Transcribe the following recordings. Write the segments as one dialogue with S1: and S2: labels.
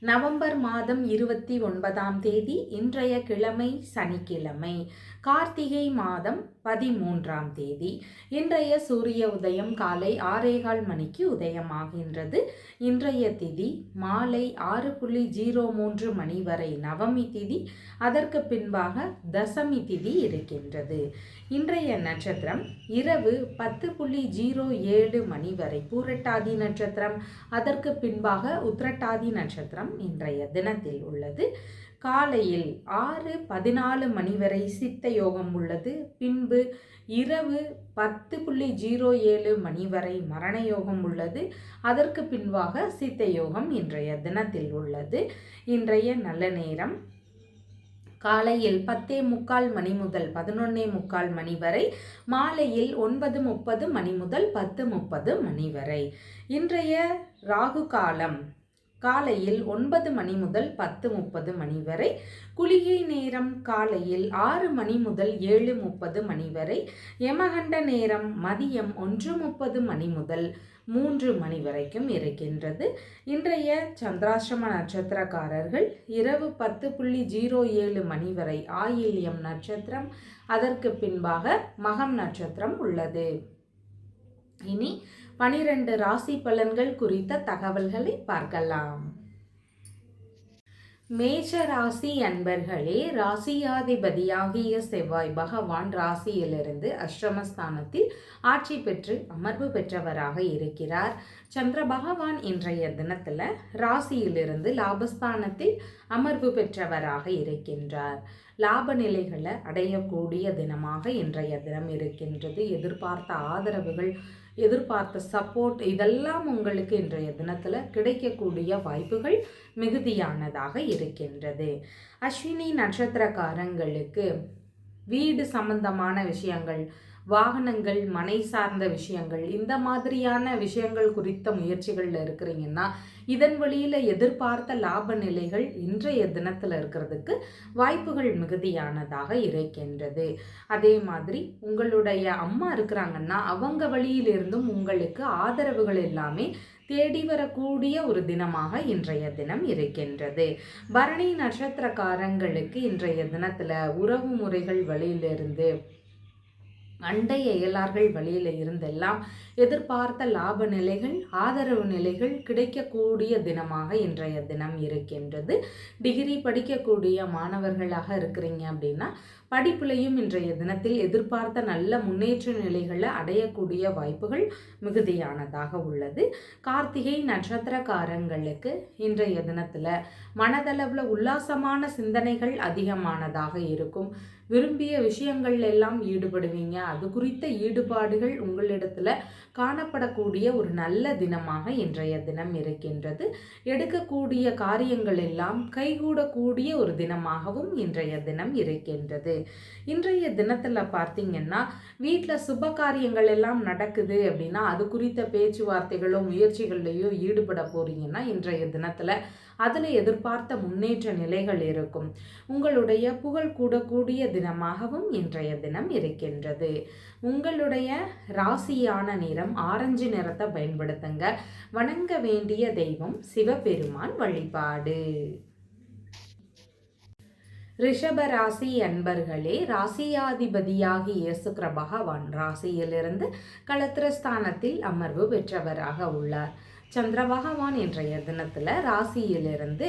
S1: November மாதம் இருபத்தி ஒன்பதாம் தேதி இன்றைய கிழமை சனிக்கிழமை. கார்த்திகை மாதம் பதிமூன்றாம் தேதி. இன்றைய சூரிய உதயம் காலை ஆறேகால் மணிக்கு உதயமாகின்றது. இன்றைய திதி மாலை ஆறு புள்ளி ஜீரோ மூன்று மணி வரை நவமி திதி அதற்கு பின்பாக தசமி திதி இருக்கின்றது. இன்றைய நட்சத்திரம் இரவு பத்து புள்ளி ஜீரோ ஏழு மணி வரை பூரட்டாதி நட்சத்திரம் அதற்கு பின்பாக உத்திரட்டாதி நட்சத்திரம் இன்றைய தினத்தில் உள்ளது. காலையில் ஆறு பதினாலு மணி வரை சித்த யோகம் உள்ளது. பின்பு இரவு பத்து புள்ளி ஜீரோ ஏழு மணி வரை மரண யோகம் உள்ளது. அதற்கு பின்பாக சித்த யோகம் இன்றைய தினத்தில் உள்ளது. இன்றைய நல்ல நேரம். காலையில் பத்தே முக்கால் மணி முதல் பதினொன்னே முக்கால் மணி வரை மாலையில் ஒன்பது முப்பது மணி முதல் பத்து முப்பது மணி வரை. இன்றைய ராகு காலம். காலையில் ஒன்பது மணி முதல் பத்து முப்பது மணி வரை குளிகை நேரம் காலையில் ஆறு மணி முதல் ஏழு முப்பது மணி வரை யமகண்ட நேரம் மதியம் ஒன்று முப்பது மணி முதல் மூன்று மணி வரைக்கும் இருக்கின்றது. இன்றைய சந்திராசிரம நட்சத்திரக்காரர்கள் இரவு பத்து புள்ளி ஜீரோ ஏழு மணி வரை ஆயில்யம் நட்சத்திரம் அதற்கு பின்பாக மகம் நட்சத்திரம் உள்ளது. இனி பனிரெண்டு ராசி பலன்கள் குறித்த தகவல்களை பார்க்கலாம். மேஷ ராசி அன்பர்களே ராசியாதிபதியாகிய செவ்வாய் பகவான் ராசியிலிருந்து அஷ்டமஸ்தானத்தில் ஆட்சி பெற்று அமர்வு பெற்றவராக இருக்கிறார். சந்திர பகவான் இன்றைய தினத்தில் ராசியிலிருந்து லாபஸ்தானத்தில் அமர்வு பெற்றவராக இருக்கின்றார். லாப நிலைகளை அடையக்கூடிய தினமாக இன்றைய தினம் இருக்கின்றது. எதிர்பார்த்த ஆதரவுகள் எதிர்பார்த்த சப்போர்ட் இதெல்லாம் உங்களுக்கு இன்றைய தினத்தில் கிடைக்கக்கூடிய வாய்ப்புகள் மிகுதியானதாக இருக்கின்றது. அஸ்வினி நட்சத்திரக்காரங்களுக்கு வீடு சம்பந்தமான விஷயங்கள் வாகனங்கள் மனை சார்ந்த விஷயங்கள் இந்த மாதிரியான விஷயங்கள் குறித்த முயற்சிகளில் இருக்கிறீங்கன்னா இதன் வழியில் எதிர்பார்த்த லாப நிலைகள் இன்றைய தினத்தில் இருக்கிறதுக்கு வாய்ப்புகள் மிகுதியானதாக இருக்கின்றது. அதே மாதிரி உங்களுடைய அம்மா இருக்கிறாங்கன்னா அவங்க வழியிலிருந்தும் உங்களுக்கு ஆதரவுகள் எல்லாமே தேடி வரக்கூடிய ஒரு தினமாக இன்றைய தினம் இருக்கின்றது. பரணி நட்சத்திரக்காரங்களுக்கு இன்றைய தினத்தில் உறவு முறைகள் வழியிலிருந்து அண்டை அயலார்கள் வழியில் இருந்தெல்லாம் எதிர்பார்த்த லாப நிலைகள் ஆதரவு நிலைகள் கிடைக்கக்கூடிய தினமாக இன்றைய தினம் இருக்கின்றது. டிகிரி படிக்கக்கூடிய மாணவர்களாக இருக்கிறீங்க அப்படின்னா படிப்புலையும் இன்றைய தினத்தில் எதிர்பார்த்த நல்ல முன்னேற்ற நிலைகளை அடையக்கூடிய வாய்ப்புகள் மிகுதியானதாக உள்ளது. கார்த்திகை நட்சத்திரக்காரங்களுக்கு இன்றைய தினத்தில் மனதளவில் உல்லாசமான சிந்தனைகள் அதிகமானதாக இருக்கும். விரும்பிய விஷயங்கள் எல்லாம் ஈடுபடுவீங்க. அது குறித்த ஈடுபாடுகள் உங்களிடத்துல காணப்படக்கூடிய ஒரு நல்ல தினமாக இன்றைய தினம் இருக்கின்றது. எடுக்கக்கூடிய காரியங்கள் எல்லாம் கைகூடக்கூடிய ஒரு தினமாகவும் இன்றைய தினம் இருக்கின்றது. இன்றைய தினத்தில் பார்த்தீங்கன்னா வீட்டில் சுப காரியங்கள் எல்லாம் நடக்குது அப்படின்னா அது குறித்த பேச்சுவார்த்தைகளோ முயற்சிகள்லையோ ஈடுபட போறீங்கன்னா இன்றைய தினத்தில் அதில் எதிர்பார்த்த முன்னேற்ற நிலைகள் இருக்கும். உங்களுடைய புகழ் கூடக்கூடிய தினமாகவும் இன்றைய தினம் இருக்கின்றது. உங்களுடைய ராசியான நிறம் ஆரஞ்சு நிறத்தை பயன்படுத்துங்க. வணங்க வேண்டிய தெய்வம் சிவபெருமான் வழிபாடு. ரிஷப ராசி அன்பர்களே ராசியாதிபதியாகி இயேசுக்கிற பகவான் ராசியிலிருந்து களத்திரஸ்தானத்தில் அமர்வு பெற்றவராக உள்ளார். சந்திர பகவான் இன்றைய தினத்தில் ராசியிலிருந்து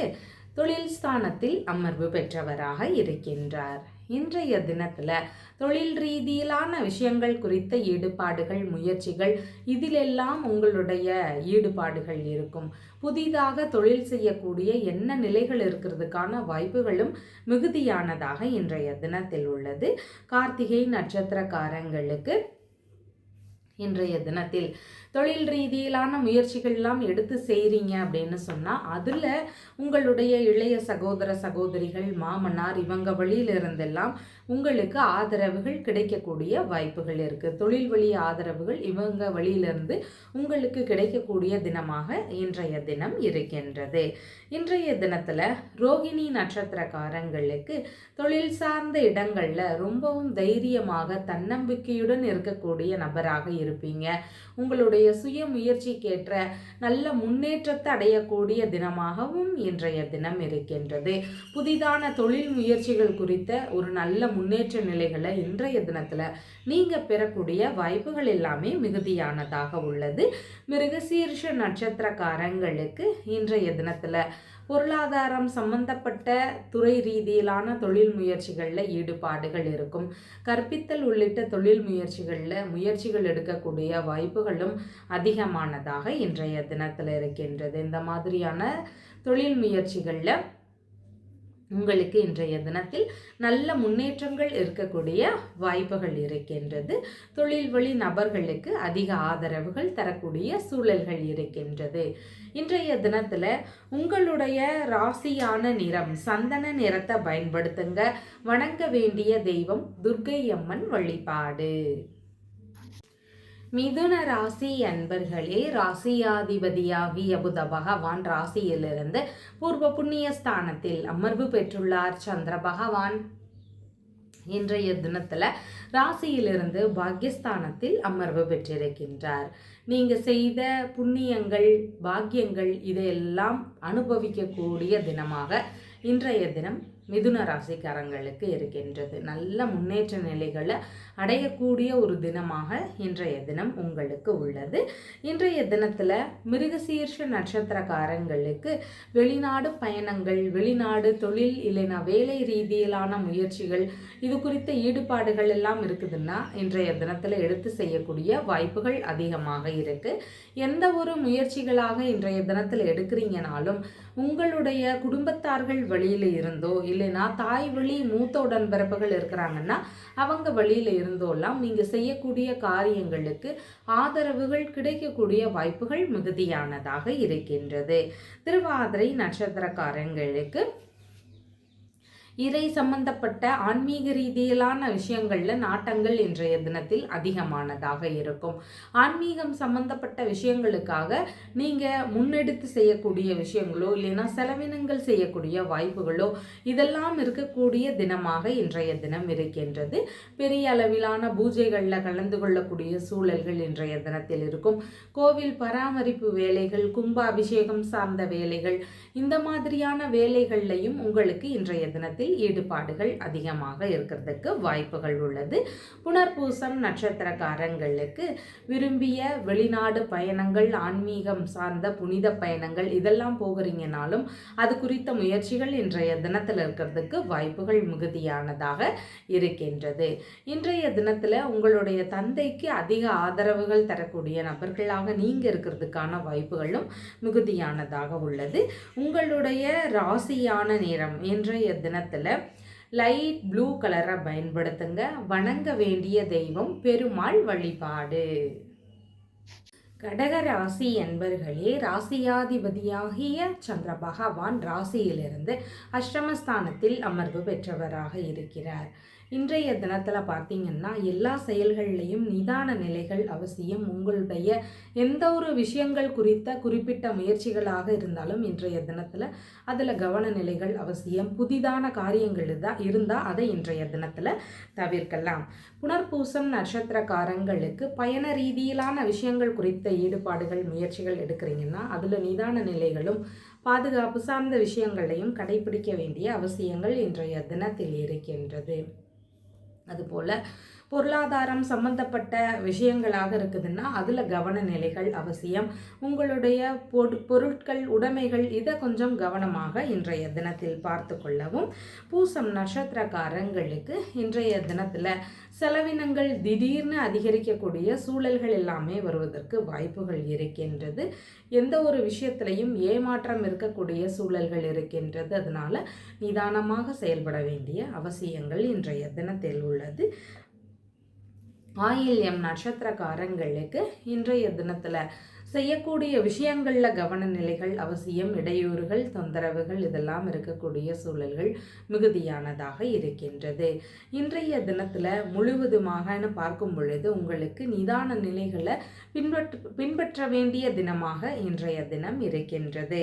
S1: தொழில் ஸ்தானத்தில் அமர்வு பெற்றவராக இருக்கின்றார். இன்றைய தினத்தில் தொழில் ரீதியிலான விஷயங்கள் குறித்த ஈடுபாடுகள் முயற்சிகள் இதிலெல்லாம் உங்களுடைய ஈடுபாடுகள் இருக்கும். புதிதாக தொழில் செய்யக்கூடிய என்ன நிலைகள் இருக்கிறதுக்கான வாய்ப்புகளும் மிகுதியானதாக இன்றைய தினத்தில் உள்ளது. கார்த்திகை நட்சத்திரக்காரங்களுக்கு இன்றைய தினத்தில் தொழில் ரீதியிலான முயற்சிகள்லாம் எடுத்து செய்கிறீங்க அப்படின்னு சொன்னால் அதில் உங்களுடைய இளைய சகோதர சகோதரிகள் மாமனார் இவங்க வழியிலிருந்தெல்லாம் உங்களுக்கு ஆதரவுகள் கிடைக்கக்கூடிய வாய்ப்புகள் இருக்குது தொழில் வழி ஆதரவுகள் இவங்க வழியிலிருந்து உங்களுக்கு கிடைக்கக்கூடிய தினமாக இன்றைய தினம் இருக்கின்றது. இன்றைய தினத்தில் ரோகிணி நட்சத்திரக்காரங்களுக்கு தொழில் சார்ந்த இடங்களில் ரொம்பவும் தைரியமாக தன்னம்பிக்கையுடன் இருக்கக்கூடிய நபராக இருப்பீங்க. உங்களுடைய சுய முயற்சிக்கேற்ற நல்ல முன்னேற்றத்தை அடையக்கூடிய தினமாகவும் இன்றைய தினம் இருக்கின்றது. புதிதான தொழில் முயற்சிகள் குறித்த ஒரு நல்ல முன்னேற்ற நிலைகளை இன்றைய தினத்தில் நீங்கள் பெறக்கூடிய வாய்ப்புகள் எல்லாமே மிகுதியானதாக உள்ளது. மிருகசீர்ஷ நட்சத்திரக்காரங்களுக்கு இன்றைய தினத்தில் பொருளாதாரம் சம்பந்தப்பட்ட துறை ரீதியிலான தொழில் முயற்சிகளில் ஈடுபாடுகள் இருக்கும். கற்பித்தல் உள்ளிட்ட தொழில் முயற்சிகளில் முயற்சிகள் எடுக்கக்கூடிய வாய்ப்புகளும் அதிகமானதாக இன்றைய தினத்தில் இருக்கின்றது. இந்த மாதிரியான தொழில் முயற்சிகளில் உங்களுக்கு இன்றைய தினத்தில் நல்ல முன்னேற்றங்கள் இருக்கக்கூடிய வாய்ப்புகள் இருக்கின்றது. தொழில் வழி நபர்களுக்கு அதிக ஆதரவுகள் தரக்கூடிய சூழல்கள் இருக்கின்றது. இன்றைய தினத்தில் உங்களுடைய ராசியான நிறம் சந்தன நிறத்தை பயன்படுத்துங்க. வணங்க வேண்டிய தெய்வம் துர்கை அம்மன் வழிபாடு. மிதுன ராசி அன்பர்களே ராசியாதிபதியாகிய புத பகவான் ராசியிலிருந்து பூர்வ புண்ணிய ஸ்தானத்தில் அமர்வு பெற்றுள்ளார் சந்திர பகவான். இன்றைய தினத்தில் ராசியிலிருந்து பாக்யஸ்தானத்தில் அமர்வு பெற்றிருக்கின்றார். நீங்க செய்த புண்ணியங்கள் பாக்கியங்கள் இதையெல்லாம் அனுபவிக்கக்கூடிய தினமாக இன்றைய தினம் மிதுன ராசிக்காரங்களுக்கு இருக்கின்றது. நல்ல முன்னேற்ற நிலைகளை அடையக்கூடிய ஒரு தினமாக இன்றைய தினம் உங்களுக்கு உள்ளது. இன்றைய தினத்தில் மிருகசீர்ஷ நட்சத்திரக்காரங்களுக்கு வெளிநாடு பயணங்கள் வெளிநாடு தொழில் இல்லைனா வேலை ரீதியிலான முயற்சிகள் இது குறித்த ஈடுபாடுகள் எல்லாம் இருக்குதுன்னா இன்றைய தினத்தில் எடுத்து செய்யக்கூடிய வாய்ப்புகள் அதிகமாக இருக்குது எந்த ஒரு முயற்சிகளாக இன்றைய தினத்தில் எடுக்கிறீங்கனாலும் உங்களுடைய குடும்பத்தார்கள் வழியில் இருந்தோ இல்லைன்னா தாய் வழி மூத்த உடன்பிறப்புகள் இருக்கிறாங்கன்னா அவங்க வழியில் இருந்தோலாம் நீங்கள் செய்யக்கூடிய காரியங்களுக்கு ஆதரவுகள் கிடைக்கக்கூடிய வாய்ப்புகள் மிகுதியானதாக இருக்கின்றது. திருவாதிரை நட்சத்திரக்காரங்களுக்கு இறை சம்பந்தப்பட்ட ஆன்மீக ரீதியிலான விஷயங்களில் நாட்டங்கள் இன்றைய தினத்தில் அதிகமானதாக இருக்கும். ஆன்மீகம் சம்பந்தப்பட்ட விஷயங்களுக்காக நீங்கள் முன்னெடுத்து செய்யக்கூடிய விஷயங்களோ இல்லைன்னா செலவினங்கள் செய்யக்கூடிய வாய்ப்புகளோ இதெல்லாம் இருக்கக்கூடிய தினமாக இன்றைய தினம் இருக்கின்றது. பெரிய அளவிலான பூஜைகளில் கலந்து கொள்ளக்கூடிய சூழல்கள் இன்றைய தினத்தில் இருக்கும். கோவில் பராமரிப்பு வேலைகள் கும்பாபிஷேகம் சார்ந்த வேலைகள் இந்த மாதிரியான வேலைகள்லையும் உங்களுக்கு இன்றைய தினத்தில் ஈடுபாடுகள் அதிகமாக இருக்கிறதுக்கு வாய்ப்புகள் உள்ளது. புனர்பூசம் நட்சத்திரக்காரங்களுக்கு விரும்பிய வெளிநாடு பயணங்கள் ஆன்மீகம் சார்ந்த புனித பயணங்கள் இதெல்லாம் போகிறீங்கனாலும் அது குறித்த முயற்சிகள் இன்றைய தினத்தில் இருக்கிறதுக்கு வாய்ப்புகள் மிகுதியானதாக இருக்கின்றது. இன்றைய தினத்தில் உங்களுடைய தந்தைக்கு அதிக ஆதரவுகள் தரக்கூடிய நபர்களாக நீங்கள் இருக்கிறதுக்கான வாய்ப்புகளும் மிகுதியானதாக உள்ளது. உங்களுடைய ராசியான நேரம் இன்றைய தினத்தில் லைட் ப்ளூ கலரை பயன்படுத்துங்க வணங்க வேண்டிய தெய்வம் பெருமாள் வழிபாடு. கடக ராசி என்பர்களே ராசியாதிபதியாகிய சந்திர பகவான் ராசியிலிருந்து அஷ்டமஸ்தானத்தில் அமர்வு பெற்றவராக இருக்கிறார். இன்றைய தினத்தில் பார்த்தீங்கன்னா எல்லா செயல்கள்லையும் நிதான நிலைகள் அவசியம். உங்களுடைய எந்த ஒரு விஷயங்கள் குறித்த குறிப்பிட்ட முயற்சிகளாக இருந்தாலும் இன்றைய தினத்தில் அதில் கவன நிலைகள் அவசியம். புதிதான காரியங்கள் தான் இருந்தால் அதை இன்றைய தினத்தில் தவிர்க்கலாம். புனர்பூசம் நட்சத்திரக்காரங்களுக்கு பயண ரீதியிலான விஷயங்கள் குறித்த ஈடுபாடுகள் முயற்சிகள் எடுக்கிறீங்கன்னா அதில் நிதான நிலைகளும் பாதுகாப்பு சார்ந்த விஷயங்களையும் கடைபிடிக்க வேண்டிய அவசியங்கள் இன்றைய தினத்தில் இருக்கின்றது. அதுபோல் பொருளாதாரம் சம்பந்தப்பட்ட விஷயங்களாக இருக்குதுன்னா அதில் கவன நிலைகள் அவசியம். உங்களுடைய பொருட்கள் உடைமைகள் இதை கொஞ்சம் கவனமாக இன்றைய தினத்தில் பார்த்து கொள்ளவும். பூசம் நட்சத்திரக்காரங்களுக்கு இன்றைய தினத்தில் செலவினங்கள் திடீர்னு அதிகரிக்கக்கூடிய சூழல்கள் எல்லாமே வருவதற்கு வாய்ப்புகள் இருக்கின்றது. எந்த ஒரு விஷயத்திலையும் ஏமாற்றம் இருக்கக்கூடிய சூழல்கள் இருக்கின்றது. அதனால் நிதானமாக செயல்பட வேண்டிய அவசியங்கள் இன்றைய தினத்தில் உள்ளது. ஆயில்யம் நட்சத்திரக்காரங்களுக்கு இன்றைய தினத்தில் செய்யக்கூடிய விஷயங்களில் கவனநிலைகள் அவசியம் இடையூறுகள் தொந்தரவுகள் இதெல்லாம் இருக்கக்கூடிய சூழல்கள் மிகுதியானதாக இருக்கின்றது. இன்றைய தினத்தில் முழுவதுமாக பார்க்கும் பொழுது உங்களுக்கு நிதான நிலைகளை பின்பற்ற பின்பற்ற வேண்டிய தினமாக இன்றைய தினம் இருக்கின்றது.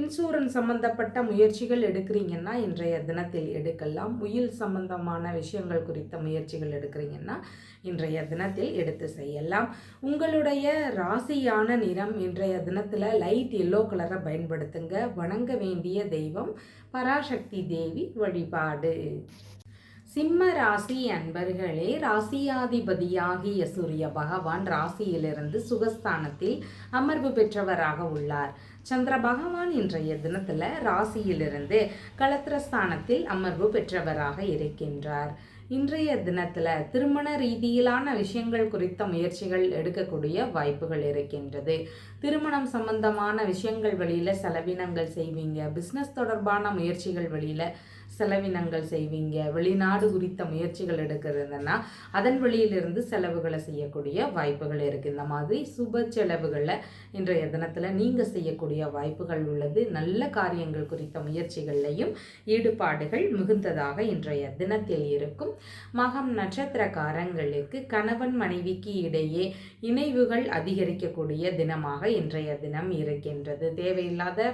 S1: இன்சூரன்ஸ் சம்பந்தப்பட்ட முயற்சிகள் எடுக்கிறீங்கன்னா இன்றைய தினத்தில் எடுக்கலாம். உயில் சம்பந்தமான விஷயங்கள் குறித்த முயற்சிகள் எடுக்கிறீங்கன்னா இன்றைய தினத்தில் எடுத்து செய்யலாம். உங்களுடைய ராசியான நிறம் இன்றைய தினத்தில் லைட் எல்லோ கலரை பயன்படுத்துங்க. வணங்க வேண்டிய தெய்வம் பராசக்தி தேவி வழிபாடு. சிம்ம ராசி அன்பர்களே ராசியாதிபதியாகிய சூரிய பகவான் ராசியிலிருந்து சுகஸ்தானத்தில் அமர்வு பெற்றவராக உள்ளார். சந்திர பகவான் இன்றைய தினத்தில் ராசியிலிருந்து களத்திரஸ்தானத்தில் அமர்வு பெற்றவராக இருக்கின்றார். இன்றைய தினத்தில் திருமண ரீதியிலான விஷயங்கள் குறித்த முயற்சிகள் எடுக்கக்கூடிய வாய்ப்புகள் இருக்கின்றது. திருமணம் சம்பந்தமான விஷயங்கள் வழியில் செலவினங்கள் செய்வீங்க. பிஸ்னஸ் தொடர்பான முயற்சிகள் வழியில் செலவினங்கள் செய்வீங்க. வெளிநாடு குறித்த முயற்சிகள் எடுக்கிறதுனா அதன் வழியிலிருந்து செலவுகளை செய்யக்கூடிய வாய்ப்புகள் இருக்குது இந்த மாதிரி சுப செலவுகளை இன்றைய தினத்தில் நீங்கள் செய்யக்கூடிய வாய்ப்புகள் உள்ளது. நல்ல காரியங்கள் குறித்த முயற்சிகள்லையும் ஈடுபாடுகள் மிகுந்ததாக இன்றைய தினத்தில் இருக்கும். மகம் நட்சத்திரக்காரங்களுக்கு கணவன் மனைவிக்கு இடையே இணைவுகள் அதிகரிக்கக்கூடிய தினமாக இன்றைய தினம் இருக்கின்றது. தேவையில்லாத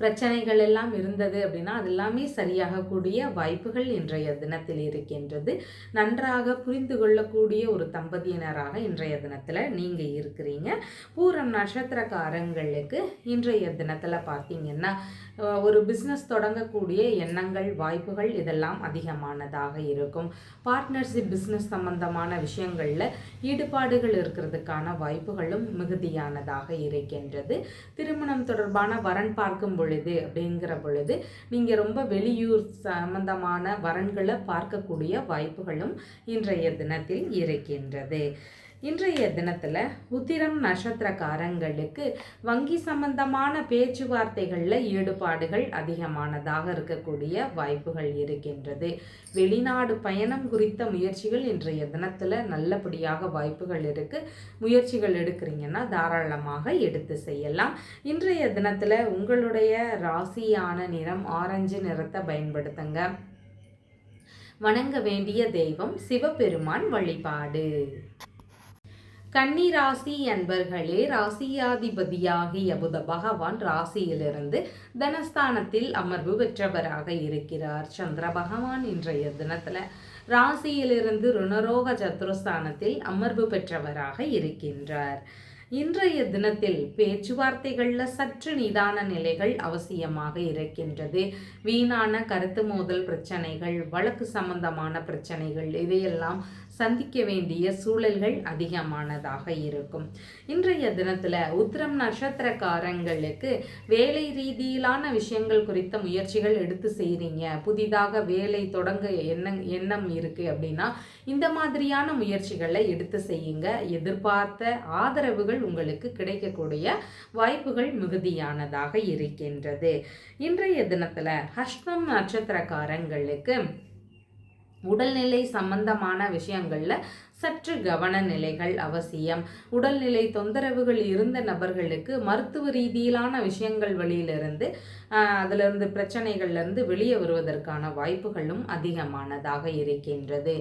S1: பிரச்சனைகள் எல்லாம் இருந்தது அப்படின்னா அது எல்லாமே சரியாகக்கூடிய வாய்ப்புகள் இன்றைய தினத்தில் இருக்கின்றது. நன்றாக புரிந்து கொள்ளக்கூடிய ஒரு தம்பதியினராக இன்றைய தினத்தில் நீங்கள் இருக்கிறீங்க. பூரம் நட்சத்திரக்காரங்களுக்கு இன்றைய தினத்தில் பார்த்தீங்கன்னா ஒரு பிஸ்னஸ் தொடங்கக்கூடிய எண்ணங்கள் வாய்ப்புகள் இதெல்லாம் அதிகமானதாக இருக்கும். பார்ட்னர்ஷிப் பிஸ்னஸ் சம்பந்தமான விஷயங்களில் ஈடுபாடுகள் இருக்கிறதுக்கான வாய்ப்புகளும் மிகுதியானதாக இருக்கின்றது. திருமணம் தொடர்பான வரன் பார்க்கும் பொழுது அப்படிங்கிற பொழுது நீங்கள் ரொம்ப வெளியூர் சம்பந்தமான வரன்களை பார்க்கக்கூடிய வாய்ப்புகளும் இன்றைய தினத்தில் இருக்கின்றது. இன்றைய தினத்தில் உத்திரம் நட்சத்திரக்காரங்களுக்கு வங்கி சம்பந்தமான பேச்சுவார்த்தைகளில் ஈடுபாடுகள் அதிகமானதாக இருக்கக்கூடிய வாய்ப்புகள் இருக்கின்றது. வெளிநாடு பயணம் குறித்த முயற்சிகள் இன்றைய தினத்தில் நல்லபடியாக வாய்ப்புகள் இருக்குது முயற்சிகள் எடுக்கிறீங்கன்னா தாராளமாக எடுத்து செய்யலாம். இன்றைய தினத்தில் உங்களுடைய ராசியான நிறம் ஆரஞ்சு நிறத்தை பயன்படுத்துங்க. வணங்க வேண்டிய தெய்வம் சிவபெருமான் வழிபாடு. கன்னிராசி அன்பர்களே ராசியாதிபதியாகிய புத பகவான் ராசியிலிருந்து தனஸ்தானத்தில் அமர்வு பெற்றவராக இருக்கிறார். சந்திர பகவான் இன்றைய தினத்தில் ராசியிலிருந்து ருணரோக சத்துருஸ்தானத்தில் அமர்வு பெற்றவராக இருக்கின்றார். இன்றைய தினத்தில் பேச்சுவார்த்தைகளில் சற்று நிதான நிலைகள் அவசியமாக இருக்கின்றது. வீணான கருத்து மோதல் பிரச்சனைகள் வழக்கு சம்பந்தமான பிரச்சனைகள் இதையெல்லாம் சந்திக்க வேண்டிய சூழல்கள் அதிகமானதாக இருக்கும். இன்றைய தினத்தில் உத்திரம் நட்சத்திரக்காரங்களுக்கு வேலை ரீதியிலான விஷயங்கள் குறித்த முயற்சிகள் எடுத்து செய்கிறீங்க புதிதாக வேலை தொடங்க எண்ணம் எண்ணம் இருக்குது அப்படின்னா இந்த மாதிரியான முயற்சிகளை எடுத்து செய்யுங்க. எதிர்பார்த்த ஆதரவுகள் உங்களுக்கு கிடைக்கக்கூடிய வாய்ப்புகள் மிகுதியானதாக இருக்கின்றது. இன்றைய தினத்தில் ஹஸ்தம் நட்சத்திரக்காரங்களுக்கு உடல்நிலை சம்பந்தமான விஷயங்களில் சற்று கவன நிலைகள் அவசியம். உடல்நிலை தொந்தரவுகள் இருந்த நபர்களுக்கு மருத்துவ ரீதியிலான விஷயங்கள் வழியிலிருந்து அதிலிருந்து பிரச்சனைகள்லேருந்து வெளியே வருவதற்கான வாய்ப்புகளும் அதிகமானதாக இருக்கின்றது.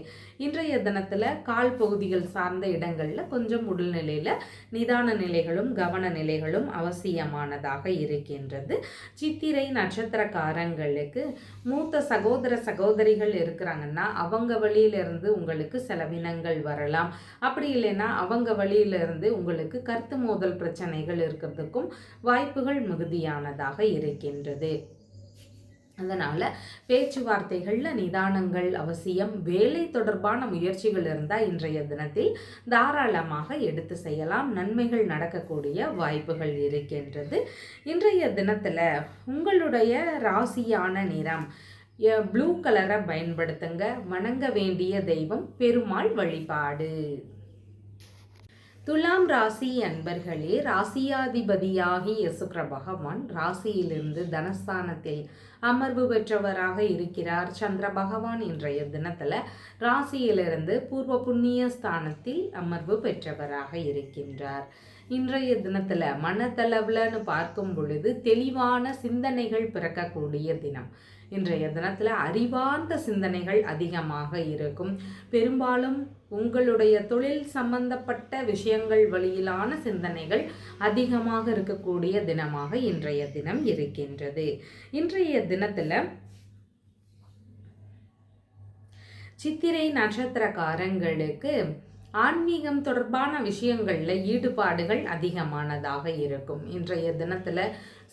S1: இன்றைய தினத்தில் கால் பகுதிகள் சார்ந்த இடங்களில் கொஞ்சம் உடல்நிலையில் நிதான நிலைகளும் கவன நிலைகளும் அவசியமானதாக இருக்கின்றது. சித்திரை நட்சத்திரக்காரங்களுக்கு மூத்த சகோதர சகோதரிகள் இருக்கிறாங்கன்னா அவங்க வழியிலிருந்து உங்களுக்கு செலவினங்கள் வரலாம். அப்படி இல்லைன்னா அவங்க வழியிலிருந்து உங்களுக்கு கருத்து மோதல் பிரச்சனைகள் இருக்கிறதுக்கும் வாய்ப்புகள் மிகுதியானதாக இருக்கின்றது. அதனால் பேச்சுவார்த்தைகளில் நிதானங்கள் அவசியம் வேலை தொடர்பான முயற்சிகள் இருந்தால் இன்றைய தினத்தில் தாராளமாக எடுத்து செய்யலாம். நன்மைகள் நடக்கக்கூடிய வாய்ப்புகள் இருக்கின்றது. இன்றைய தினத்தில் உங்களுடைய ராசியான நிறம் ப்ளூ கலரை பயன்படுத்துங்க. வணங்க வேண்டிய தெய்வம் பெருமாள் வழிபாடு. துலாம் ராசி அன்பர்களே ராசியாதிபதியாகி சுக்கிர பகவான் ராசியிலிருந்து தனஸ்தானத்தில் அமர்வு பெற்றவராக இருக்கிறார். சந்திர பகவான் இன்றைய தினத்தில் ராசியிலிருந்து பூர்வ புண்ணிய ஸ்தானத்தில் அமர்வு பெற்றவராக இருக்கின்றார். இன்றைய தினத்தில் மனதளவுலன்னு பார்க்கும் பொழுது தெளிவான சிந்தனைகள் பிறக்கக்கூடிய தினம். இன்றைய தினத்தில் அறிவார்ந்த சிந்தனைகள் அதிகமாக இருக்கும். பெரும்பாலும் உங்களுடைய தொழில் சம்பந்தப்பட்ட விஷயங்கள் வழியிலான சிந்தனைகள் அதிகமாக இருக்கக்கூடிய தினமாக இன்றைய தினம் இருக்கின்றது. இன்றைய தினத்தில் சித்திரை நட்சத்திரக்காரங்களுக்கு ஆன்மீகம் தொடர்பான விஷயங்களில் ஈடுபாடுகள் அதிகமானதாக இருக்கும். இன்றைய தினத்தில்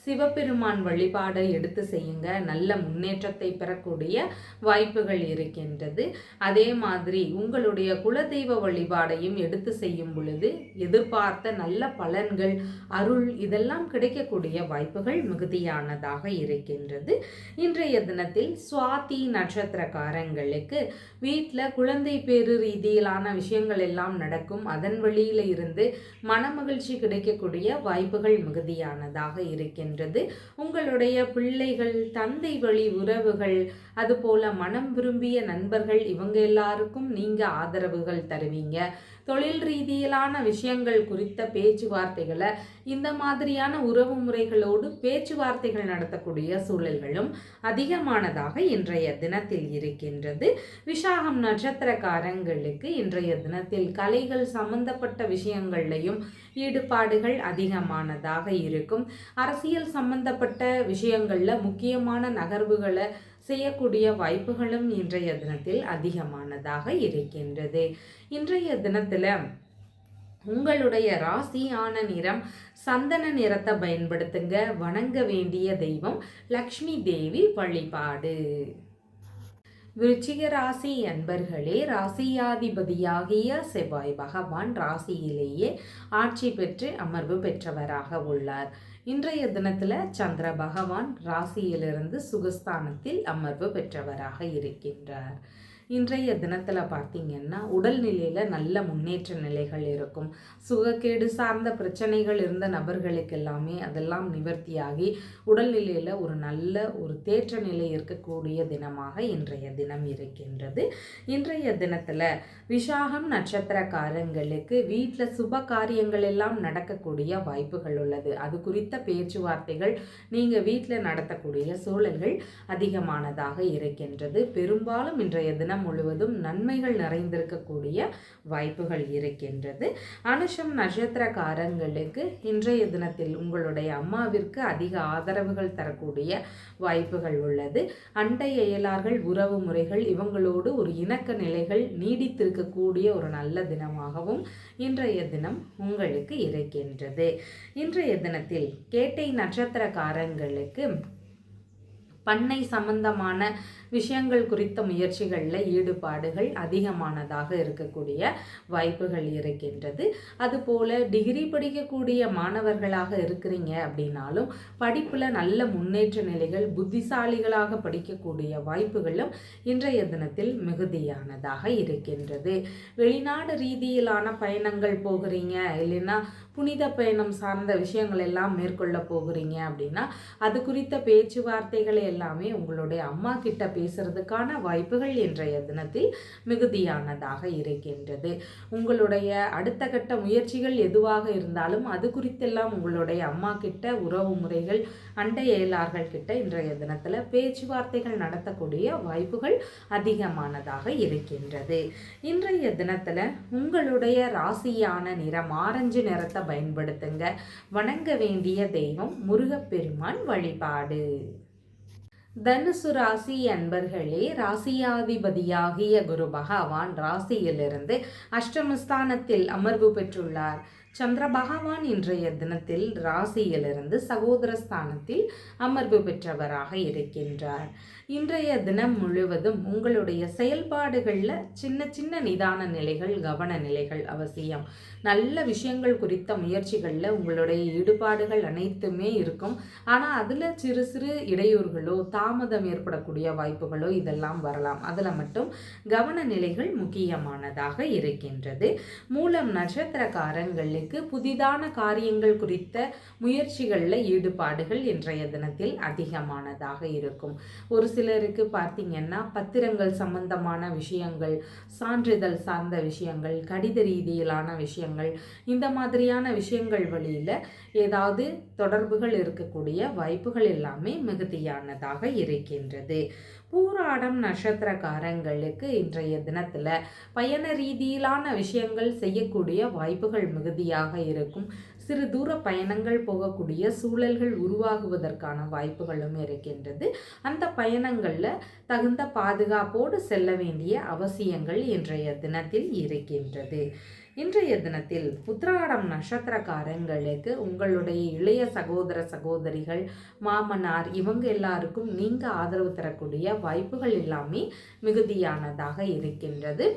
S1: சிவபெருமான் வழிபாடை எடுத்து செய்யுங்க. நல்ல முன்னேற்றத்தை பெறக்கூடிய வாய்ப்புகள் இருக்கின்றது. அதே மாதிரி உங்களுடைய குலதெய்வ வழிபாடையும் எடுத்து செய்யும் பொழுது எதிர்பார்த்த நல்ல பலன்கள் அருள் இதெல்லாம் கிடைக்கக்கூடிய வாய்ப்புகள் மிகுதியானதாக இருக்கின்றது. இன்றைய தினத்தில் சுவாதி நட்சத்திரக்காரங்களுக்கு வீட்டில் குழந்தை பேரு ரீதியிலான விஷயங்கள் எல்லாம் நடக்கும். அதன் வழியில் இருந்து மனமகிழ்ச்சி கிடைக்கக்கூடிய வாய்ப்புகள் மிகுதியானதாக இருக்கின்றது. இருக்கின்றது. உங்களுடைய பிள்ளைகள் தந்தை வழி உறவுகள் அதுபோல மனம் விரும்பிய நண்பர்கள் இவங்க எல்லாருக்கும் நீங்க ஆதரவுகள் தருவீங்க. தொழில் ரீதியிலான விஷயங்கள் குறித்த பேச்சுவார்த்தைகளை இந்த மாதிரியான உறவு முறைகளோடு பேச்சுவார்த்தைகள் நடத்தக்கூடிய சூழல்களும் அதிகமானதாக இன்றைய தினத்தில் இருக்கின்றது. விசாகம் நட்சத்திரக்காரங்களுக்கு இன்றைய தினத்தில் கலைகள் சம்பந்தப்பட்ட விஷயங்கள்லையும் ஈடுபாடுகள் அதிகமானதாக இருக்கும். அரசியல் சம்பந்தப்பட்ட விஷயங்களில் முக்கியமான நகர்வுகளை செய்யக்கூடிய வாய்ப்புகளும் இன்றைய தினத்தில் அதிகமானதாக இருக்கின்றது. இன்றைய தினத்தில் உங்களுடைய ராசியான நிறம் சந்தன நிறத்தை பயன்படுத்துங்க. வணங்க வேண்டிய தெய்வம் லக்ஷ்மி தேவி வழிபாடு. விருச்சிக ராசி அன்பர்களே ராசியாதிபதியாகிய செவ்வாய் பகவான் ராசியிலேயே ஆட்சி பெற்று அமர்வு பெற்றவராக உள்ளார். இன்றைய தினத்தில் சந்திர பகவான் ராசியிலிருந்து சுகஸ்தானத்தில் அமர்வு பெற்றவராக இருக்கின்றார். இன்றைய தினத்தில் பார்த்தீங்கன்னா உடல்நிலையில் நல்ல முன்னேற்ற நிலைகள் இருக்கும். சுகக்கேடு சார்ந்த பிரச்சனைகள் இருந்த நபர்களுக்கு எல்லாமே அதெல்லாம் நிவர்த்தியாகி உடல்நிலையில் ஒரு நல்ல ஒரு தேற்ற நிலை இருக்கக்கூடிய தினமாக இன்றைய தினம் இருக்கின்றது. இன்றைய தினத்தில் விஷாகம் நட்சத்திரக்காரங்களுக்கு வீட்டில் சுப காரியங்கள் எல்லாம் நடக்கக்கூடிய வாய்ப்புகள் உள்ளது. அது குறித்த பேச்சுவார்த்தைகள் நீங்கள் வீட்டில் நடத்தக்கூடிய சூழல்கள் அதிகமானதாக இருக்கின்றது. பெரும்பாலும் இன்றைய தினம் தினம் முழுவதும் நன்மைகள் நிறைந்திருக்கக்கூடிய வாய்ப்புகள் இருக்கின்றது. அனுஷம் நட்சத்திரக்காரங்களுக்கு இன்றைய தினத்தில் உங்களுடைய அம்மாவிற்கு அதிக ஆதரவுகள் தரக்கூடிய வாய்ப்புகள் உள்ளது. அண்டை இயலார்கள் உறவு முறைகள் இவங்களோடு ஒரு இணக்க நிலைகள் நீடித்திருக்கக்கூடிய ஒரு நல்ல தினமாகவும் இன்றைய தினம் உங்களுக்கு இருக்கின்றது. இன்றைய தினத்தில் கேட்டை நட்சத்திரக்காரங்களுக்கு பண்ணை சம்பந்தமான விஷயங்கள் குறித்த முயற்சிகளில் ஈடுபாடுகள் அதிகமானதாக இருக்கக்கூடிய வாய்ப்புகள் இருக்கின்றது. அதுபோல் டிகிரி படிக்கக்கூடிய மாணவர்களாக இருக்கிறீங்க அப்படின்னாலும் படிப்பில் நல்ல முன்னேற்ற நிலைகள் புத்திசாலிகளாக படிக்கக்கூடிய வாய்ப்புகளும் இன்றைய தினத்தில் மிகுதியானதாக இருக்கின்றது. வெளிநாடு ரீதியிலான பயணங்கள் போகிறீங்க இல்லைன்னா புனித பயணம் சார்ந்த விஷயங்கள் எல்லாம் மேற்கொள்ள போகிறீங்க அப்படின்னா அது குறித்த பேச்சுவார்த்தைகளை எல்லாமே உங்களுடைய அம்மா கிட்ட பேசுறதுக்கான வாய்ப்புகள் இன்றைய தினத்தில் மிகுதியானதாக இருக்கின்றது. உங்களுடைய அடுத்த கட்ட முயற்சிகள் எதுவாக இருந்தாலும் அது குறித்தெல்லாம் உங்களுடைய அம்மா கிட்ட உறவு முறைகள் அண்டை கிட்ட இன்றைய தினத்தில் பேச்சுவார்த்தைகள் நடத்தக்கூடிய வாய்ப்புகள் அதிகமானதாக இருக்கின்றது. இன்றைய தினத்தில் உங்களுடைய ராசியான நிறம் ஆரஞ்சு நிறத்தை பயன்படுத்துங்க. வணங்க வேண்டிய தெய்வம் முருகப்பெருமான் வழிபாடு. தனுசு ராசி அன்பர்களே ராசியாதிபதியாகிய குரு பகவான் ராசியிலிருந்து அஷ்டமஸ்தானத்தில் அமர்வு பெற்றுள்ளார். சந்திர பகவான் இன்றைய தினத்தில் ராசியிலிருந்து சகோதர ஸ்தானத்தில் அமர்வு பெற்றவராக இருக்கின்றார். இன்றைய தினம் முழுவதும் உங்களுடைய செயல்பாடுகளில் சின்ன சின்ன நிதான நிலைகள் கவன நிலைகள் அவசியம். நல்ல விஷயங்கள் குறித்த முயற்சிகளில் உங்களுடைய ஈடுபாடுகள் அனைத்துமே இருக்கும். ஆனால் அதில் சிறு சிறு இடையூறுகளோ தாமதம் ஏற்படக்கூடிய வாய்ப்புகளோ இதெல்லாம் வரலாம். அதில் மட்டும் கவன நிலைகள் முக்கியமானதாக இருக்கின்றது. மூலம் நட்சத்திரக்காரங்களுக்கு புதிதான காரியங்கள் குறித்த முயற்சிகளில் ஈடுபாடுகள் இன்றைய தினத்தில் அதிகமானதாக இருக்கும். ஒரு சிலருக்கு பார்த்தீங்கன்னா பத்திரங்கள் சம்பந்தமான விஷயங்கள் சான்றிதழ் சார்ந்த விஷயங்கள் கடித ரீதியிலான விஷயங்கள் இந்த மாதிரியான விஷயங்கள் வழியில் ஏதாவது தொடர்புகள் இருக்கக்கூடிய வாய்ப்புகள் எல்லாமே மிகுதியானதாக இருக்கின்றது. பூராடம் நட்சத்திரக்காரங்களுக்கு இன்றைய தினத்தில் பயண ரீதியிலான விஷயங்கள் செய்யக்கூடிய வாய்ப்புகள் மிகுதியாக இருக்கும். சிறு தூர பயணங்கள் போகக்கூடிய சூழல்கள் உருவாகுவதற்கான வாய்ப்புகளும் இருக்கின்றது. அந்த பயணங்களில் தகுந்த பாதுகாப்போடு செல்ல வேண்டிய அவசியங்கள் இன்றைய தினத்தில் இருக்கின்றது. இன்றைய தினத்தில் உத்திராடம் நட்சத்திரக்காரங்களுக்கு உங்களுடைய இளைய சகோதர சகோதரிகள் மாமனார் இவங்க எல்லாருக்கும் நீங்கள் ஆதரவு தரக்கூடிய வாய்ப்புகள் எல்லாமே மிகுதியானதாக இருக்கின்றது.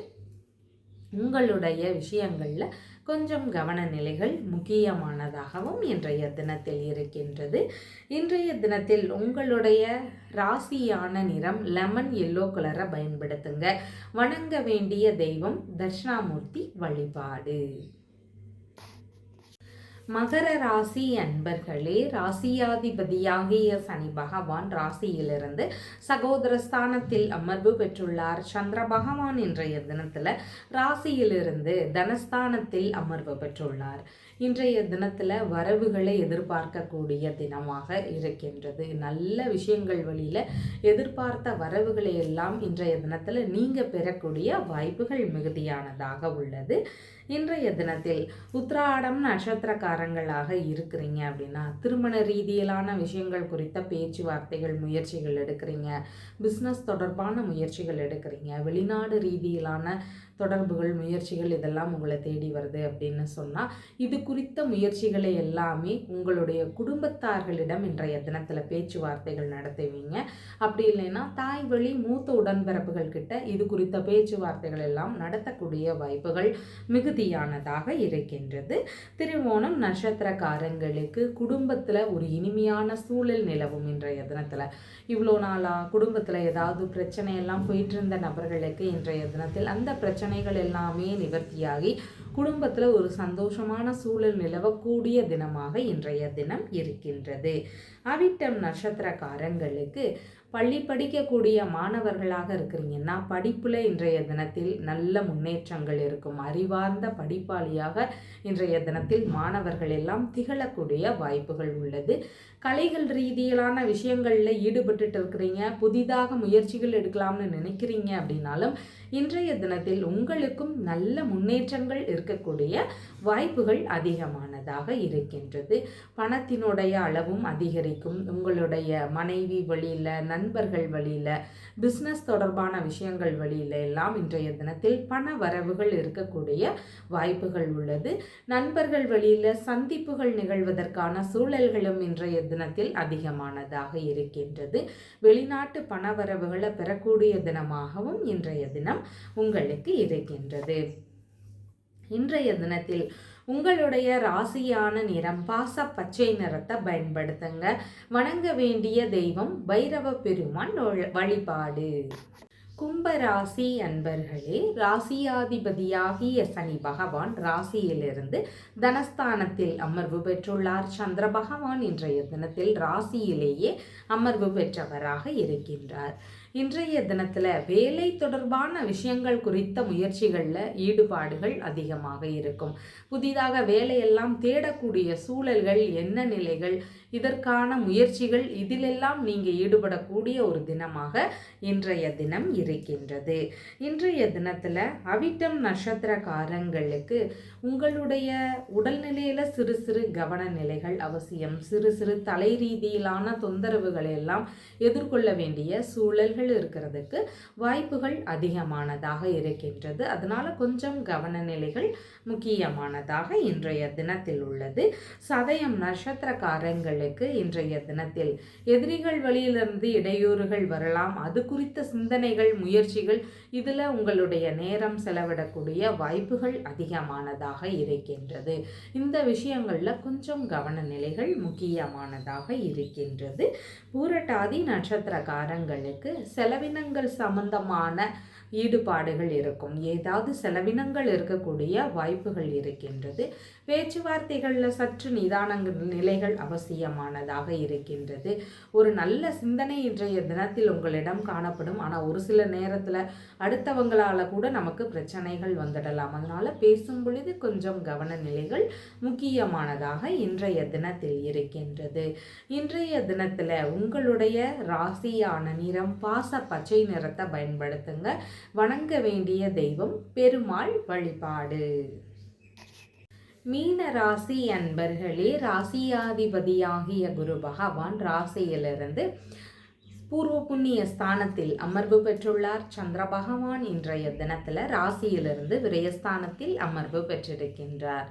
S1: உங்களுடைய விஷயங்களில் கொஞ்சம் கவனநிலைகள் முக்கியமானதாகவும் இன்றைய தினத்தில் இருக்கின்றது. இன்றைய தினத்தில் உங்களுடைய ராசியான நிறம் லெமன் எல்லோ கலரை பயன்படுத்துங்க. வணங்க வேண்டிய தெய்வம் தட்சிணாமூர்த்தி வழிபாடு. மகர ராசி அன்பர்களே ராசியாதிபதியாகிய சனி பகவான் ராசியிலிருந்து சகோதர ஸ்தானத்தில் அமர்வு பெற்றுள்ளார். சந்திர பகவான் இன்றைய தினத்தில் ராசியிலிருந்து தனஸ்தானத்தில் அமர்வு பெற்றுள்ளார். இன்றைய தினத்தில் வரவுகளை எதிர்பார்க்கக்கூடிய தினமாக இருக்கின்றது. நல்ல விஷயங்கள் வழியில் எதிர்பார்த்த வரவுகளை எல்லாம் இன்றைய தினத்தில் நீங்கள் பெறக்கூடிய வாய்ப்புகள் மிகுதியானதாக உள்ளது. இன்றைய தினத்தில் உத்ராடம் நட்சத்திரக்காரங்களாக இருக்கிறீங்க அப்படின்னா திருமண ரீதியிலான விஷயங்கள் குறித்த பேச்சுவார்த்தைகள் முயற்சிகள் எடுக்கிறீங்க. பிஸ்னஸ் தொடர்பான முயற்சிகள் எடுக்கிறீங்க. வெளிநாடு ரீதியிலான தொடர்புகள் முயற்சிகள் இதெல்லாம் உங்களை தேடி வருது அப்படின்னு சொன்னால் இது குறித்த முயற்சிகளை எல்லாமே உங்களுடைய குடும்பத்தார்களிடம் இன்றைய தினத்தில் பேச்சுவார்த்தைகள் நடத்துவீங்க. அப்படி இல்லைன்னா தாய் வழி மூத்த உடன்பிறப்புகள் கிட்ட இது குறித்த பேச்சுவார்த்தைகள் எல்லாம் நடத்தக்கூடிய வாய்ப்புகள் மிகுதியானதாக இருக்கின்றது. திருவோணம் நட்சத்திரக்காரங்களுக்கு குடும்பத்தில் ஒரு இனிமையான சூழல் நிலவும் இன்றைய தினத்தில். இவ்வளோ நாளாக குடும்பத்தில் ஏதாவது பிரச்சனையெல்லாம் போயிட்டு இருந்த நபர்களுக்கு இன்றைய தினத்தில் அந்த பிரச்சனை பிரச்சனைகள் எல்லாமே நிவர்த்தியாகி குடும்பத்தில் ஒரு சந்தோஷமான சூழல் நிலவக்கூடிய தினமாக இன்றைய தினம் இருக்கின்றது. அவிட்டம் நட்சத்திரக்காரங்களுக்கு பள்ளி படிக்கக்கூடிய மாணவர்களாக இருக்கிறீங்கன்னா படிப்பில் இன்றைய தினத்தில் நல்ல முன்னேற்றங்கள் இருக்கும். அறிவார்ந்த படிப்பாளியாக இன்றைய தினத்தில் மாணவர்கள் எல்லாம் திகழக்கூடிய வாய்ப்புகள் உள்ளது. கலைகள் ரீதியிலான விஷயங்களில் ஈடுபட்டுட்டு இருக்கிறீங்க. புதிதாக முயற்சிகள் எடுக்கலாம்னு நினைக்கிறீங்க அப்படின்னாலும் இன்றைய தினத்தில் உங்களுக்கும் நல்ல முன்னேற்றங்கள் இருக்கக்கூடிய வாய்ப்புகள் அதிகமான அதிகமானதாக இருக்கின்றது. பணத்தினுடைய அளவும் அதிகரிக்கும். உங்களுடைய மனைவி வழியில் நண்பர்கள் வழியில் பிஸ்னஸ் தொடர்பான விஷயங்கள் வழியில் எல்லாம் இன்றைய தினத்தில் பண வரவுகள் இருக்கக்கூடிய வாய்ப்புகள் உள்ளது. நண்பர்கள் வழியில் சந்திப்புகள் நிகழ்வதற்கான சூழல்களும் இன்றைய தினத்தில் அதிகமானதாக இருக்கின்றது. வெளிநாட்டு பணவரவுகளை பெறக்கூடிய தினமாகவும் இன்றைய தினம் உங்களுக்கு இருக்கின்றது. இன்றைய தினத்தில் உங்களுடைய ராசியான நிறம் பாச பச்சை நிறத்தை பயன்படுத்துங்க. வணங்க வேண்டிய தெய்வம் பைரவ பெருமான் வழிபாடு. கும்பராசி அன்பர்களே ராசியாதிபதியாகிய சனி பகவான் ராசியிலிருந்து தனஸ்தானத்தில் அமர்வு பெற்றுள்ளார். சந்திர பகவான் இன்றைய தினத்தில் ராசியிலேயே அமர்வு பெற்றவராக இருக்கின்றார். இன்றைய தினத்தில் வேலை தொடர்பான விஷயங்கள் குறித்த முயற்சிகளில் ஈடுபாடுகள் அதிகமாக இருக்கும். புதிதாக வேலையெல்லாம் தேடக்கூடிய சூழல்கள் என்ன நிலைகள் இதற்கான முயற்சிகள் இதிலெல்லாம் நீங்கள் ஈடுபடக்கூடிய ஒரு தினமாக இன்றைய தினம் இருக்கின்றது. இன்றைய தினத்தில் அவிட்டம் நட்சத்திரக்காரங்களுக்கு உங்களுடைய உடல்நிலையில் சிறு சிறு கவன நிலைகள் அவசியம். சிறு சிறு தலை ரீதியிலான தொந்தரவுகளை எல்லாம் எதிர்கொள்ள வேண்டிய சூழல்கள் சூழல்கள் இருக்கிறதுக்கு வாய்ப்புகள் அதிகமானதாக இருக்கின்றது. அதனால் கொஞ்சம் கவனநிலைகள் முக்கியமானதாக இன்றைய தினத்தில் உள்ளது. சதயம் நட்சத்திரக்காரங்களுக்கு இன்றைய தினத்தில் எதிரிகள் வழியிலிருந்து இடையூறுகள் வரலாம். அது குறித்த சிந்தனைகள் முயற்சிகள் இதில் உங்களுடைய நேரம் செலவிடக்கூடிய வாய்ப்புகள் அதிகமானதாக இருக்கின்றது. இந்த விஷயங்களில் கொஞ்சம் கவன நிலைகள் முக்கியமானதாக இருக்கின்றது. பூரட்டாதி நட்சத்திரக்காரங்களுக்கு செலவினங்கள் சம்பந்தமான ஈடுபாடுகள் இருக்கும். ஏதாவது செலவினங்கள் இருக்கக்கூடிய வாய்ப்புகள் இருக்கின்றது. பேச்சுவார்த்தைகளில் சற்று நிதானங்கள் நிலைகள் அவசியமானதாக இருக்கின்றது. ஒரு நல்ல சிந்தனை இன்றைய தினத்தில் உங்களிடம் காணப்படும். ஆனால் ஒரு சில நேரத்தில் அடுத்தவங்களால் கூட நமக்கு பிரச்சனைகள் வந்துடலாம். அதனால் பேசும் பொழுது கொஞ்சம் கவன நிலைகள் முக்கியமானதாக இன்றைய தினத்தில் இருக்கின்றது. இன்றைய தினத்தில் உங்களுடைய ராசியான நிறம் பாச பச்சை நிறத்தை பயன்படுத்துங்க. வணங்க வேண்டிய தெய்வம் பெருமாள் வழிபாடு. மீன ராசி அன்பர்களே ராசியாதிபதியாகிய குரு பகவான் ராசியிலிருந்து பூர்வ புண்ணிய ஸ்தானத்தில் அமர்வு பெற்றுள்ளார். சந்திர பகவான் இன்றைய தினத்தில் ராசியிலிருந்து விரயஸ்தானத்தில் அமர்வு பெற்றிருக்கின்றார்.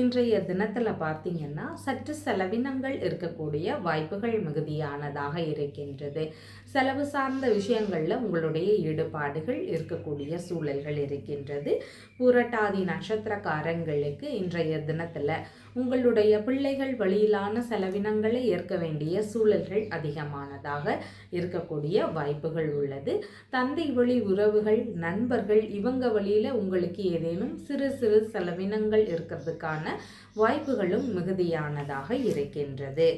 S1: இன்றைய தினத்தில் பார்த்தீங்கன்னா சற்று செலவினங்கள் இருக்கக்கூடிய வாய்ப்புகள் மிகுதியானதாக இருக்கின்றது. செலவு சார்ந்த விஷயங்களில் உங்களுடைய ஈடுபாடுகள் இருக்கக்கூடிய சூழல்கள் இருக்கின்றது. புரட்டாதி நட்சத்திரக்காரங்களுக்கு இன்றைய தினத்தில் உங்களுடைய பிள்ளைகள் வழியிலான செலவினங்களை ஏற்க வேண்டிய சூழல்கள் அதிகமானதாக இருக்கக்கூடிய வாய்ப்புகள் உள்ளது. தந்தை வழி உறவுகள் நண்பர்கள் இவங்க வழியில் உங்களுக்கு ஏதேனும் சிறு சிறு செலவினங்கள் இருக்கிறதுக்கான வாய்ப்புகளும் மிகுதியானதாக இருக்கின்றது.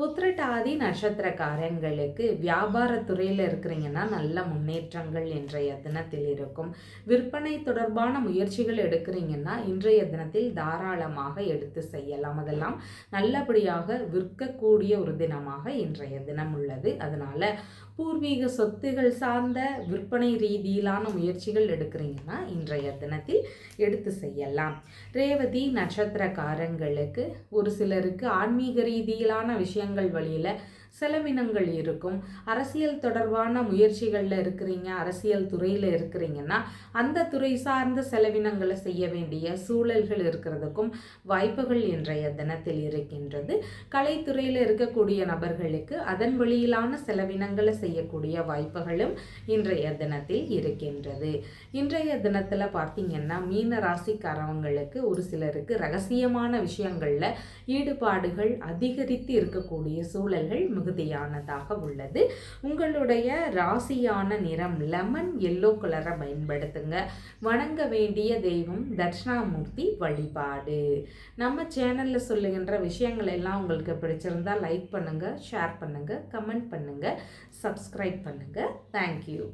S1: உத்திரட்டாதி நட்சத்திரக்காரங்களுக்கு வியாபாரத்துறையில் இருக்கிறீங்கன்னா நல்ல முன்னேற்றங்கள் இன்றைய தினத்தில் இருக்கும். விற்பனை தொடர்பான முயற்சிகள் எடுக்கிறீங்கன்னா இன்றைய தினத்தில் தாராளமாக எடுத்து செய்யலாம். அதெல்லாம் நல்லபடியாக விற்கக்கூடிய ஒரு தினமாக இன்றைய தினம் உள்ளது. அதனால் பூர்வீக சொத்துகள் சார்ந்த விற்பனை ரீதியிலான முயற்சிகள் எடுக்கிறீங்கன்னா இன்றைய தினத்தில் எடுத்து செய்யலாம். ரேவதி நட்சத்திரக்காரங்களுக்கு ஒரு சிலருக்கு ஆன்மீக ரீதியிலான விஷயங்கள் வழியில் செலவினங்கள் இருக்கும். அரசியல் தொடர்பான முயற்சிகளில் இருக்கிறீங்க அரசியல் துறையில் இருக்கிறீங்கன்னா அந்த துறை சார்ந்த செலவினங்களை செய்ய வேண்டிய சூழல்கள் இருக்கிறதுக்கும் வாய்ப்புகள் இன்றைய தினத்தில் இருக்கின்றது. கலைத்துறையில் இருக்கக்கூடிய நபர்களுக்கு அதன் வழியிலான செலவினங்களை செய்யக்கூடிய வாய்ப்புகளும் இன்றைய தினத்தில் இருக்கின்றது. இன்றைய தினத்தில் பார்த்தீங்கன்னா மீன ராசிக்காரவங்களுக்கு ஒரு சிலருக்கு ரகசியமான விஷயங்களில் ஈடுபாடுகள் அதிகரித்து இருக்கக்கூடிய சூழல்கள் மிகுதியானதாக உள்ளது. உங்களுடைய ராசியான நிறம் லெமன் எல்லோ கலரை பயன்படுத்துங்க. வணங்க வேண்டிய தெய்வம் தட்சிணாமூர்த்தி வழிபாடு. நம்ம சேனலில் சொல்லுகின்ற விஷயங்கள் எல்லாம் உங்களுக்கு பிடிச்சிருந்தா லைக் பண்ணுங்கள் ஷேர் பண்ணுங்கள் கமெண்ட் பண்ணுங்கள் சப்ஸ்கிரைப் பண்ணுங்கள் தேங்க்யூ